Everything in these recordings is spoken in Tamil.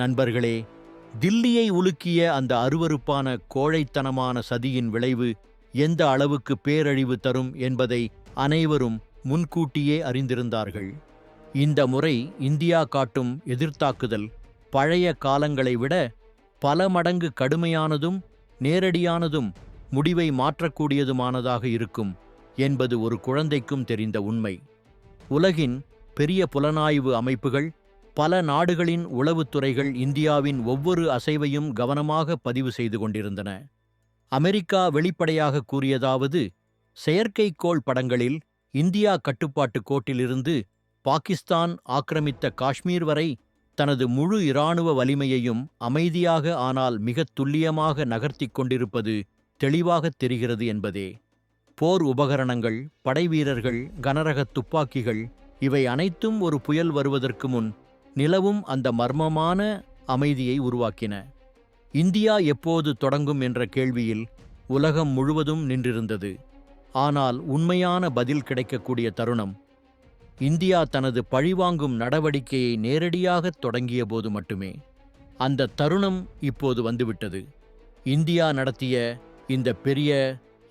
நண்பர்களே தில்லியை உலுக்கிய அந்த அருவருப்பான கோழைத்தனமான சதியின் விளைவு எந்த அளவுக்கு பேரழிவு தரும் என்பதை அனைவரும் முன்கூட்டியே அறிந்திருந்தார்கள். இந்த முறை இந்தியா காட்டும் எதிர்த்தாக்குதல் பழைய காலங்களை விட பல மடங்கு கடுமையானதும் நேரடியானதும் முடிவை மாற்றக்கூடியதுமானதாக இருக்கும் என்பது ஒரு குழந்தைக்கும் தெரிந்த உண்மை. உலகின் பெரிய புலனாய்வு அமைப்புகள் பல நாடுகளின் உளவுத்துறைகள் இந்தியாவின் ஒவ்வொரு அசைவையும் கவனமாக பதிவு செய்து கொண்டிருந்தன. அமெரிக்கா வெளிப்படையாக கூறியதாவது செயற்கைக்கோள் படங்களில் இந்தியா கட்டுப்பாட்டு கோட்டிலிருந்து பாகிஸ்தான் ஆக்கிரமித்த காஷ்மீர் வரை தனது முழு இராணுவ வலிமையையும் அமைதியாக ஆனால் மிகத் துல்லியமாக நகர்த்திக் கொண்டிருப்பது தெளிவாகத் தெரிகிறது என்பதே. போர் உபகரணங்கள் படைவீரர்கள் கனரக துப்பாக்கிகள் இவை அனைத்தும் ஒரு புயல் வருவதற்கு முன் நிலவும் அந்த மர்மமான அமைதியை உருவாக்கின. இந்தியா எப்போது தொடங்கும் என்ற கேள்வியில் உலகம் முழுவதும் நின்றிருந்தது. ஆனால் உண்மையான பதில் கிடைக்கக்கூடிய தருணம் இந்தியா தனது பழிவாங்கும் நடவடிக்கையை நேரடியாகத் தொடங்கியபோது மட்டுமே. அந்த தருணம் இப்போது வந்துவிட்டது. இந்தியா நடத்திய இந்த பெரிய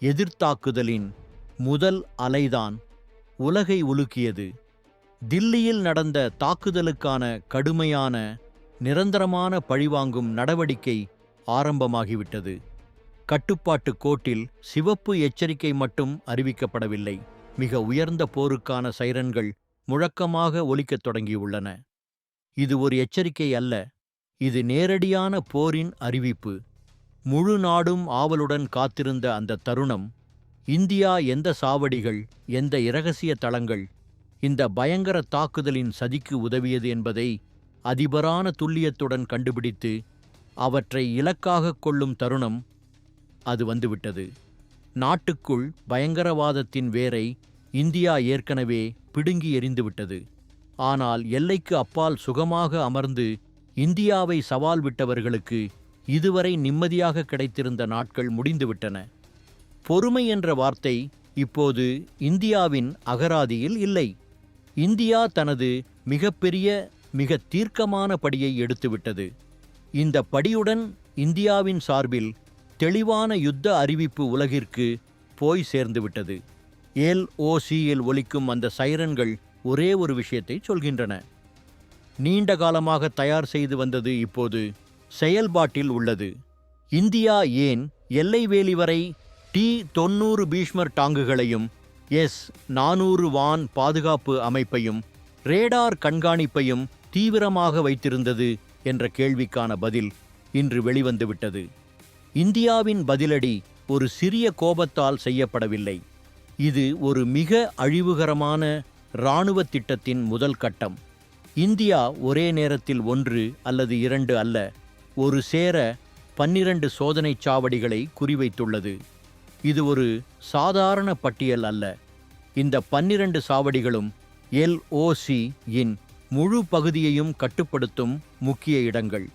எதிர்த்தாக்குதலின் முதல் அலைதான் உலகை உலுக்கியது. தில்லியில் நடந்த தாக்குதலுக்கான கடுமையான நிரந்தரமான பழிவாங்கும் நடவடிக்கை ஆரம்பமாகிவிட்டது. கட்டுப்பாட்டு கோட்டில் சிவப்பு எச்சரிக்கை மட்டும் அறிவிக்கப்படவில்லை. மிக உயர்ந்த போருக்கான சைரன்கள் முழக்கமாக ஒலிக்கத் தொடங்கியுள்ளன. இது ஒரு எச்சரிக்கை அல்ல இது நேரடியான போரின் அறிவிப்பு. முழு நாடும் ஆவலுடன் காத்திருந்த அந்த தருணம் இந்தியா எந்த சாவடிகள் எந்த இரகசிய தளங்கள் இந்த பயங்கர தாக்குதலின் சதிக்கு உதவியது என்பதை அதிபரான துல்லியத்துடன் கண்டுபிடித்து அவற்றை இலக்காகக் கொள்ளும் தருணம் அது வந்துவிட்டது. நாட்டுக்குள் பயங்கரவாதத்தின் வேரை இந்தியா ஏற்கனவே பிடுங்கி எறிந்துவிட்டது. ஆனால் எல்லைக்கு அப்பால் சுகமாக அமர்ந்து இந்தியாவை சவால் விட்டவர்களுக்கு இதுவரை நிம்மதியாக கிடைத்திருந்த நாட்கள் முடிந்துவிட்டன. பொறுமை என்ற வார்த்தை இப்போது இந்தியாவின் அகராதியில் இல்லை. இந்தியா தனது மிகப்பெரிய மிக தீர்க்கமான படியை எடுத்துவிட்டது. இந்த படியுடன் இந்தியாவின் சார்பில் தெளிவான யுத்த அறிவிப்பு உலகிற்கு போய் சேர்ந்துவிட்டது ஏல் ஓசியில் ஒலிக்கும் அந்த சைரன்கள் ஒரே ஒரு விஷயத்தை சொல்கின்றன. நீண்ட காலமாக தயார் செய்து வந்தது இப்போது செயல்பாட்டில் உள்ளது. இந்தியா ஏன் எல்லை வேலி வரை டி தொன்னூறு பீஷ்மர் டாங்குகளையும் எஸ் நானூறு வான் பாதுகாப்பு அமைப்பையும் ரேடார் கண்காணிப்பையும் தீவிரமாக வைத்திருந்தது என்ற கேள்விக்கான பதில் இன்று வெளிவந்துவிட்டது. இந்தியாவின் பதிலடி ஒரு சிறிய கோபத்தால் செய்யப்படவில்லை. இது ஒரு மிக அழிவுகரமான இராணுவ திட்டத்தின் முதல் கட்டம். இந்தியா ஒரே நேரத்தில் ஒன்று அல்லது இரண்டு அல்ல ஒரு சேர பன்னிரண்டு சோதனைச் சாவடிகளை குறிவைத்துள்ளது. இது ஒரு சாதாரண பட்டியல் அல்ல. இந்த பன்னிரண்டு சாவடிகளும் எல்ஓசி இன் முழு பகுதியையும் கட்டுப்படுத்தும் முக்கிய இடங்கள்.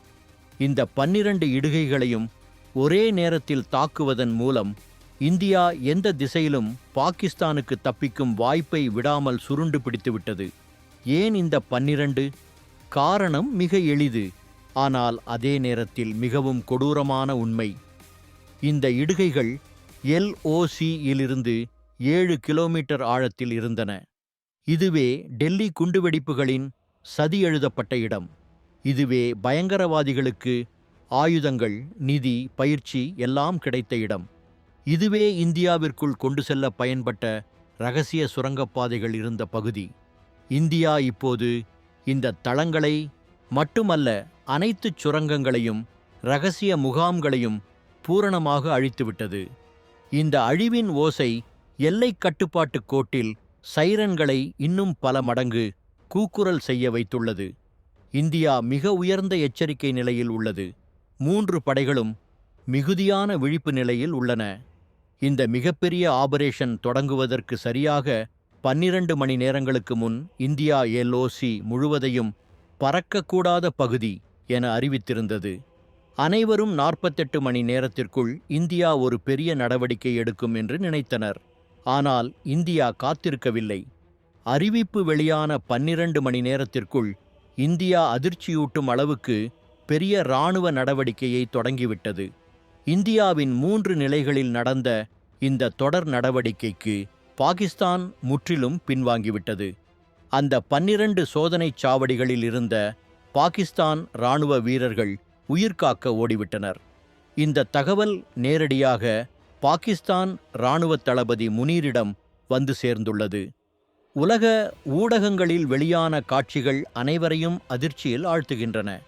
இந்த பன்னிரண்டு இடுகைகளையும் ஒரே நேரத்தில் தாக்குவதன் மூலம் இந்தியா எந்த திசையிலும் பாகிஸ்தானுக்கு தப்பிக்கும் வாய்ப்பை விடாமல் சுருண்டு பிடித்துவிட்டது. ஏன் இந்த பன்னிரண்டு? காரணம் மிக எளிது. ஆனால் அதே நேரத்தில் மிகவும் கொடூரமான உண்மை. இந்த இடுகைகள் எல்ஓசியிலிருந்து ஏழு கிலோமீட்டர் ஆழத்தில் இருந்தன. இதுவே டெல்லி குண்டுவெடிப்புகளின் சதி எழுதப்பட்ட இடம். இதுவே பயங்கரவாதிகளுக்கு ஆயுதங்கள் நிதி பயிற்சி எல்லாம் கிடைத்த இடம். இதுவே இந்தியாவிற்குள் கொண்டு செல்ல பயன்பட்ட ரகசிய சுரங்கப்பாதைகள் இருந்த பகுதி. இந்தியா இப்போது இந்த தளங்களை மட்டுமல்ல அனைத்து சுரங்கங்களையும் ரகசிய முகாம்களையும் பூரணமாக அழித்துவிட்டது. இந்த அழிவின் ஓசை எல்லைக் கட்டுப்பாட்டு கோட்டில் சைரன்களை இன்னும் பல மடங்கு கூக்குரல் செய்ய வைத்துள்ளது. இந்தியா மிக உயர்ந்த எச்சரிக்கை நிலையில் உள்ளது. மூன்று படைகளும் மிகுதியான விழிப்பு நிலையில் உள்ளன. இந்த மிகப்பெரிய ஆபரேஷன் தொடங்குவதற்கு சரியாக பன்னிரண்டு மணி நேரங்களுக்கு முன் இந்தியா எல்ஓசி முழுவதையும் பறக்கக்கூடாத பகுதி என அறிவித்திருந்தது. அனைவரும் நாற்பத்தெட்டு மணி நேரத்திற்குள் இந்தியா ஒரு பெரிய நடவடிக்கை எடுக்கும் என்று நினைத்தனர். ஆனால் இந்தியா காத்திருக்கவில்லை. அறிவிப்பு வெளியான பன்னிரண்டு மணி நேரத்திற்குள் இந்தியா அதிர்ச்சியூட்டும் அளவுக்கு பெரிய இராணுவ நடவடிக்கையை தொடங்கிவிட்டது. இந்தியாவின் மூன்று நிலைகளில் நடந்த இந்த தொடர் நடவடிக்கைக்கு பாகிஸ்தான் முற்றிலும் பின்வாங்கிவிட்டது. அந்த பன்னிரண்டு சோதனைச் சாவடிகளில் இருந்த பாகிஸ்தான் இராணுவ வீரர்கள் உயிர்காக்க ஓடிவிட்டனர். இந்த தகவல் நேரடியாக பாகிஸ்தான் இராணுவ தளபதி முனீரிடம் வந்து சேர்ந்துள்ளது. உலக ஊடகங்களில் வெளியான காட்சிகள் அனைவரையும் அதிர்ச்சியில் ஆழ்த்துகின்றன.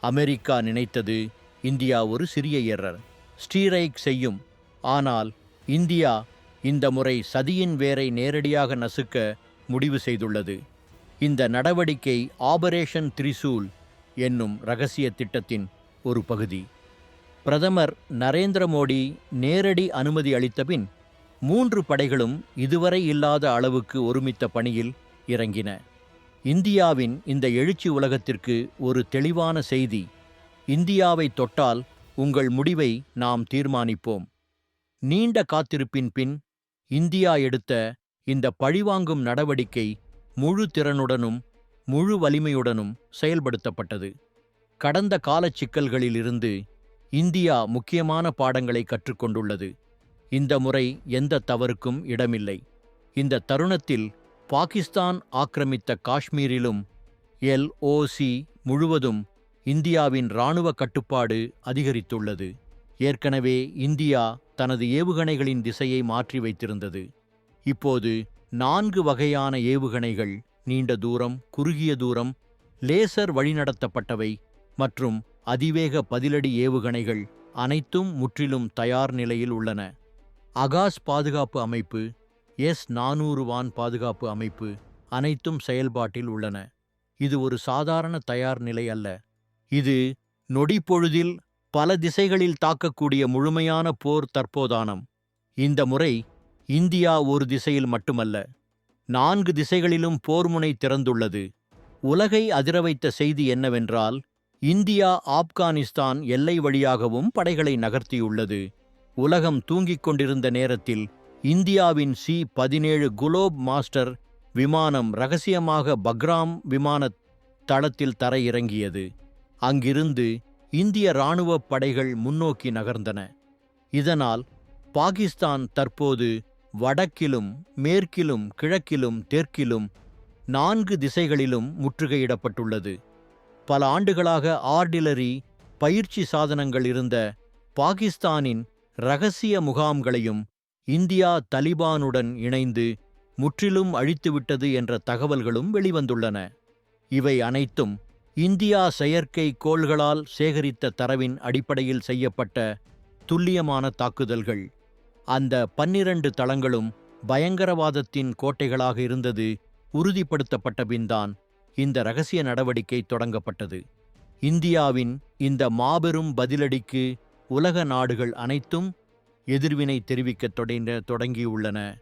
அமெரிக்கா நினைத்தது இந்தியா ஒரு சிறிய எரர் ஸ்டீரைக் செய்யும். ஆனால் இந்தியா இந்த முறை சதியின் வேரை நேரடியாக நசுக்க முடிவு செய்துள்ளது. இந்த நடவடிக்கை ஆபரேஷன் திரிசூல் என்னும் ரகசிய திட்டத்தின் ஒரு பகுதி. பிரதமர் நரேந்திர மோடி நேரடி அனுமதி அளித்தபின் மூன்று படைகளும் இதுவரை இல்லாத அளவுக்கு ஒருமித்த பணியில் இறங்கின. இந்தியாவின் இந்த எழுச்சி உலகத்திற்கு ஒரு தெளிவான செய்தி. இந்தியாவை தொட்டால் உங்கள் முடிவை நாம் தீர்மானிப்போம். நீண்ட காத்திருப்பின் பின் இந்தியா எடுத்த இந்த பழிவாங்கும் நடவடிக்கை முழு திறனுடனும் முழு வலிமையுடனும் செயல்படுத்தப்பட்டது. கடந்த காலச் சிக்கல்களிலிருந்து இந்தியா முக்கியமான பாடங்களை கற்றுக்கொண்டுள்ளது. இந்த முறை எந்த தவறுக்கும் இடமில்லை. இந்த தருணத்தில் பாகிஸ்தான் ஆக்கிரமித்த காஷ்மீரிலும் எல்ஓசி முழுவதும் இந்தியாவின் இராணுவ கட்டுப்பாடு அதிகரித்துள்ளது. ஏற்கனவே இந்தியா தனது ஏவுகணைகளின் திசையை மாற்றி வைத்திருந்தது. இப்போது நான்கு வகையான ஏவுகணைகள் நீண்ட தூரம் குறுகிய தூரம் லேசர் வழிநடத்தப்பட்டவை மற்றும் அதிவேக பதிலடி ஏவுகணைகள் அனைத்தும் முற்றிலும் தயார் நிலையில் உள்ளன. அகாஸ் பாதுகாப்பு அமைப்பு எஸ் நானூறு வான் பாதுகாப்பு அமைப்பு அனைத்தும் செயல்பாட்டில் உள்ளன. இது ஒரு சாதாரண தயார் நிலை அல்ல. இது நொடிப்பொழுதில் பல திசைகளில் தாக்கக்கூடிய முழுமையான போர் தற்போதானம். இந்த முறை இந்தியா ஒரு திசையில் மட்டுமல்ல நான்கு திசைகளிலும் போர்முனை திறந்துள்ளது. உலகை அதிர வைத்த செய்தி என்னவென்றால் இந்தியா ஆப்கானிஸ்தான் எல்லை வழியாகவும் படைகளை நகர்த்தியுள்ளது. உலகம் தூங்கிக் கொண்டிருந்த நேரத்தில் இந்தியாவின் சி பதினேழு குலோப் மாஸ்டர் விமானம் ரகசியமாக பக்ராம் விமான தளத்தில் தரையிறங்கியது. அங்கிருந்து இந்திய இராணுவப் படைகள் முன்னோக்கி நகர்ந்தன. இதனால் பாகிஸ்தான் தற்போது வடக்கிலும் மேற்கிலும் கிழக்கிலும் தெற்கிலும் நான்கு திசைகளிலும் முற்றுகையிடப்பட்டுள்ளது. பல ஆண்டுகளாக ஆர்டிலரி பயிற்சி சாதனங்கள் இருந்த பாகிஸ்தானின் ரகசிய முகாம்களையும் இந்தியா தலிபானுடன் இணைந்து முற்றிலும் அழித்துவிட்டது என்ற தகவல்களும் வெளிவந்துள்ளன. இவை அனைத்தும் இந்தியா செயற்கை கோள்களால் சேகரித்த தரவின் அடிப்படையில் செய்யப்பட்ட துல்லியமான தாக்குதல்கள். அந்த பன்னிரண்டு தளங்களும் பயங்கரவாதத்தின் கோட்டைகளாக இருந்தது உறுதிப்படுத்தப்பட்ட பின்தான் இந்த ரகசிய நடவடிக்கை தொடங்கப்பட்டது. இந்தியாவின் இந்த மாபெரும் பதிலடிக்கு உலக நாடுகள் அனைத்தும் எதிர்வினை தெரிவிக்கத் தொடங்க தொடங்கியுள்ளன.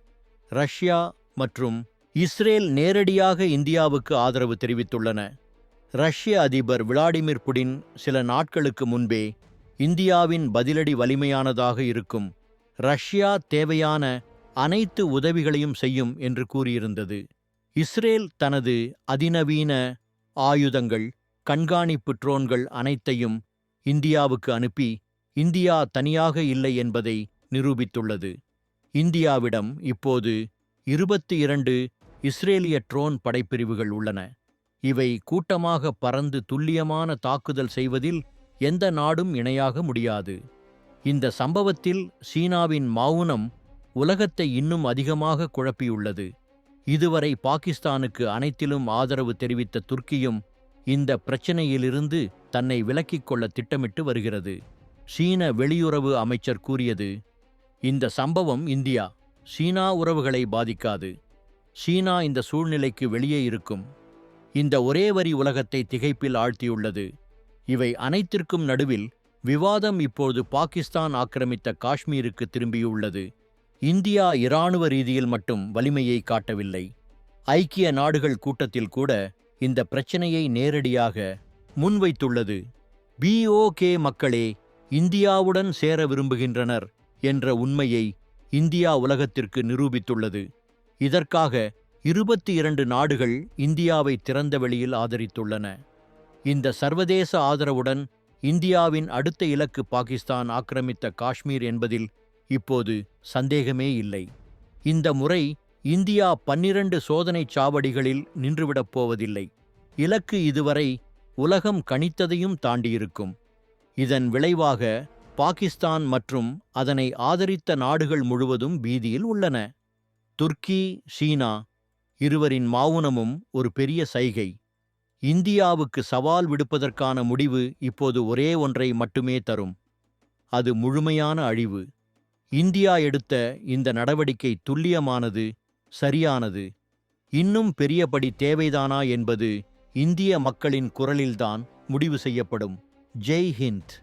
ரஷ்யா மற்றும் இஸ்ரேல் நேரடியாக இந்தியாவுக்கு ஆதரவு தெரிவித்துள்ளன. ரஷ்ய அதிபர் விளாடிமிர் புடின் சில நாட்களுக்கு முன்பே இந்தியாவின் பதிலடி வலிமையானதாக இருக்கும். ரஷ்யா தேவையான அனைத்து உதவிகளையும் செய்யும் என்று கூறியிருந்தது. இஸ்ரேல் தனது அதிநவீன ஆயுதங்கள் கண்காணிப்பு ட்ரோன்கள் அனைத்தையும் இந்தியாவுக்கு அனுப்பி இந்தியா தனியாக இல்லை என்பதை நிரூபித்துள்ளது. இந்தியாவிடம் இப்போது இருபத்தி இரண்டு இஸ்ரேலிய ட்ரோன் படைப்பிரிவுகள் உள்ளன. இவை கூட்டமாக பறந்து துல்லியமான தாக்குதல் செய்வதில் எந்த நாடும் இணையாக முடியாது. இந்த சம்பவத்தில் சீனாவின் மௌனம் உலகத்தை இன்னும் அதிகமாக குழப்பியுள்ளது. இதுவரை பாகிஸ்தானுக்கு அனைத்திலும் ஆதரவு தெரிவித்த துர்க்கியும் இந்த பிரச்சினையிலிருந்து தன்னை விலக்கிக் கொள்ள திட்டமிட்டு வருகிறது. சீன வெளியுறவு அமைச்சர் கூறியது இந்த சம்பவம் இந்தியா சீனா உறவுகளை பாதிக்காது. சீனா இந்த சூழ்நிலைக்கு வெளியே இருக்கும். இந்த ஒரே வரி உலகத்தை திகைப்பில் ஆழ்த்தியுள்ளது. இவை அனைத்திற்கும் நடுவில் விவாதம் இப்போது பாகிஸ்தான் ஆக்கிரமித்த காஷ்மீருக்கு திரும்பியுள்ளது. இந்தியா இராணுவ ரீதியில் மட்டும் வலிமையை காட்டவில்லை. ஐக்கிய நாடுகள் கூட்டத்தில் கூட இந்த பிரச்சனையை நேரடியாக முன்வைத்துள்ளது. பிஓகே மக்களே இந்தியாவுடன் சேர விரும்புகின்றனர் என்ற உண்மையை இந்தியா உலகத்திற்கு நிரூபித்துள்ளது. இதற்காக இருபத்தி இரண்டு நாடுகள் இந்தியாவை திறந்த வெளியில் ஆதரித்துள்ளன. இந்த சர்வதேச ஆதரவுடன் இந்தியாவின் அடுத்த இலக்கு பாகிஸ்தான் ஆக்கிரமித்த காஷ்மீர் என்பதில் இப்போது சந்தேகமே இல்லை. இந்த முறை இந்தியா பன்னிரண்டு சோதனைச் சாவடிகளில் நின்றுவிடப் போவதில்லை. இலக்கு இதுவரை உலகம் கணித்ததையும் தாண்டியிருக்கும். இதன் விளைவாக பாகிஸ்தான் மற்றும் அதனை ஆதரித்த நாடுகள் முழுவதும் பீதியில் உள்ளன. துர்க்கி சீனா இருவரின் மௌனமும் ஒரு பெரிய சைகை. இந்தியாவுக்கு சவால் விடுப்பதற்கான முடிவு இப்போது ஒரே ஒன்றை மட்டுமே தரும். அது முழுமையான அழிவு. இந்தியா எடுத்த இந்த நடவடிக்கை துல்லியமானது சரியானது. இன்னும் பெரியபடி தேவைதானா என்பது இந்திய மக்களின் குரலில்தான் முடிவு செய்யப்படும். ஜெய் ஹிந்த்.